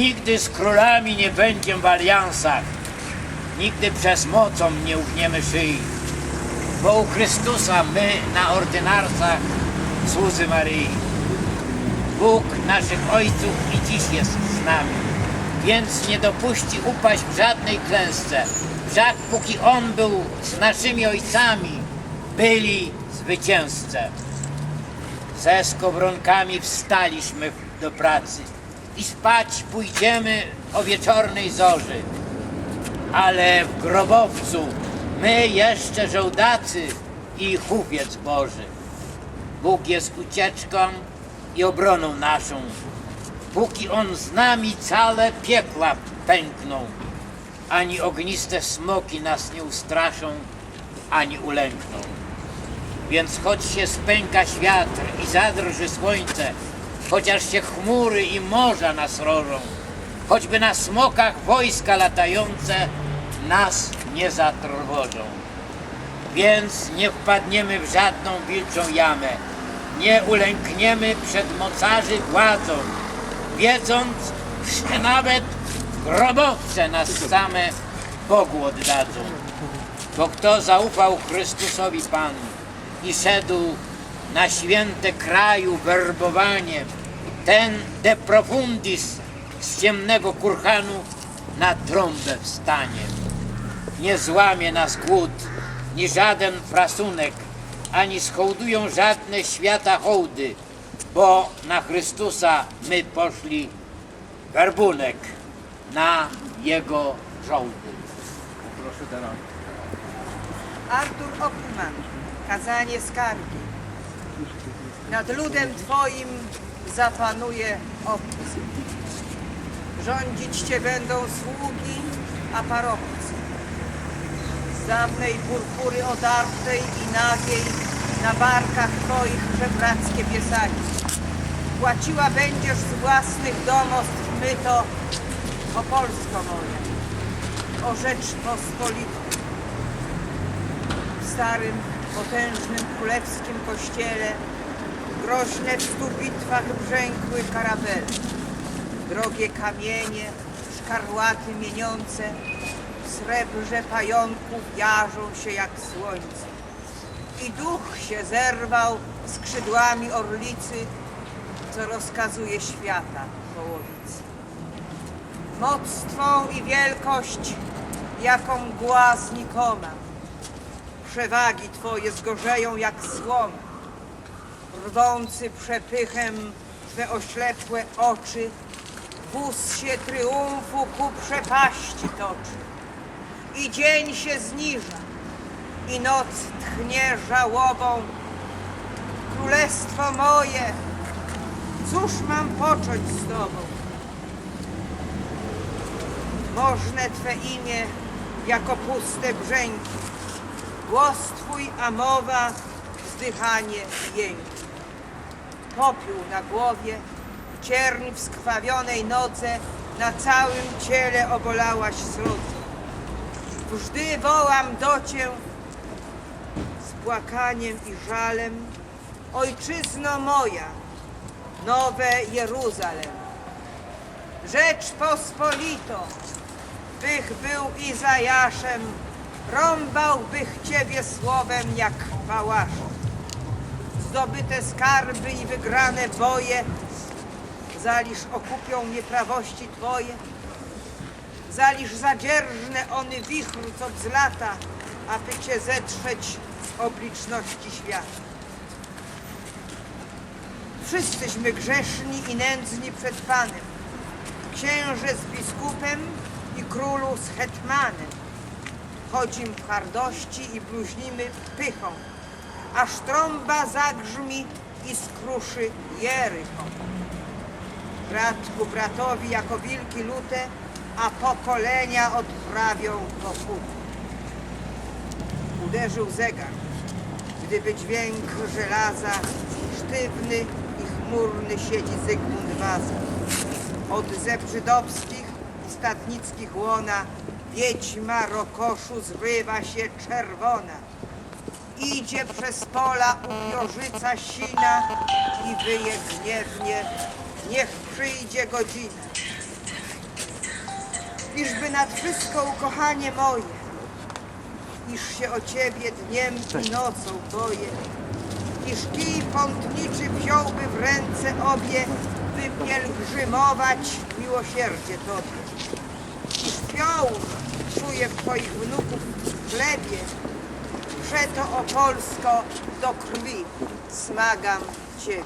Nigdy z królami nie będziemy w aliansach. Nigdy przez mocą nie ugniemy szyi. Bo u Chrystusa my na ordynarcach słudzy Maryi. Bóg naszych ojców i dziś jest z nami. Więc nie dopuści upaść w żadnej klęsce. Wszak póki On był z naszymi ojcami, byli zwycięzcy. Ze skowronkami wstaliśmy do pracy i spać pójdziemy o wieczornej zorzy. Ale w grobowcu my jeszcze żołdacy i hufiec Boży. Bóg jest ucieczką i obroną naszą. Póki On z nami całe piekła pękną, ani ogniste smoki nas nie ustraszą, ani ulękną. Więc choć się spęka światr i zadrży słońce, chociaż się chmury i morza nas rożą, choćby na smokach wojska latające nas nie zatrwożą. Więc nie wpadniemy w żadną wilczą jamę, nie ulękniemy przed mocarzy władzą, wiedząc, że nawet grobowce nas same Bogu oddadzą. Bo kto zaufał Chrystusowi Panu i szedł na święte kraju werbowanie, ten de profundis z ciemnego kurhanu na trąbę wstanie. Nie złamie nas głód, ni żaden frasunek, ani schołdują żadne świata hołdy, bo na Chrystusa my poszli werbunek na Jego żołdy. Proszę. Artur Opman, kazanie skargi. Nad ludem Twoim zapanuje obcy. Rządzić Cię będą sługi, a parobcy. Z dawnej purpury odartej i nagiej na barkach Twoich żebrackie piesaki. Płaciła będziesz z własnych domostw myto o Polsko moja, o Rzeczpospolitą w starym, potężnym królewskim kościele groźne w stu bitwach brzękły karabele. Drogie kamienie, szkarłaty mieniące, srebrze pająków jarzą się jak słońce. I duch się zerwał skrzydłami orlicy, co rozkazuje świata połowicy. Moc Twą i wielkość, jaką mgła znikoma, przewagi Twoje zgorzeją jak słoma. Rwący przepychem Twe oślepłe oczy, wóz się triumfu ku przepaści toczy. I dzień się zniża, i noc tchnie żałobą. Królestwo moje, cóż mam począć z Tobą? Możne Twe imię jako puste brzęki. Głos Twój, a mowa, wzdychanie jęki. Popiół na głowie, cierń w skrwawionej nodze, na całym ciele obolałaś srodze. Wżdy wołam do Cię z płakaniem i żalem, Ojczyzno moja, nowe Jeruzalem. Rzeczpospolito, bych był Izajaszem, rąbałbych Ciebie słowem jak pałaszem. Zdobyte skarby i wygrane boje, zaliż okupią nieprawości Twoje, zaliż zadzierżne ony wichru, co wzlata, aby Cię zetrzeć z obliczności świata. Wszyscyśmy grzeszni i nędzni przed Panem, księże z biskupem i królu z hetmanem. Chodzim w hardości i bluźnimy pychą, aż trąba zagrzmi i skruszy Jerycho. Brat ku bratowi jako wilki lute, a pokolenia odprawią pokuty. Uderzył zegar, gdyby dźwięk żelaza, sztywny i chmurny siedzi Zygmunt Waza. Od zebrzydowskich statnickich łona wiedźma rokoszu zrywa się czerwona. Idzie przez pola ubiorzyca sina i wyje gniewnie, niech przyjdzie godzina. iżby nad wszystko ukochanie moje, iż się o ciebie dniem i nocą boję, iż kij pątniczy wziąłby w ręce obie, by pielgrzymować miłosierdzie tobie. Iż fiołów czuję w twoich wnuków chlebie, że to o Polsko do krwi. Smagam ciebie.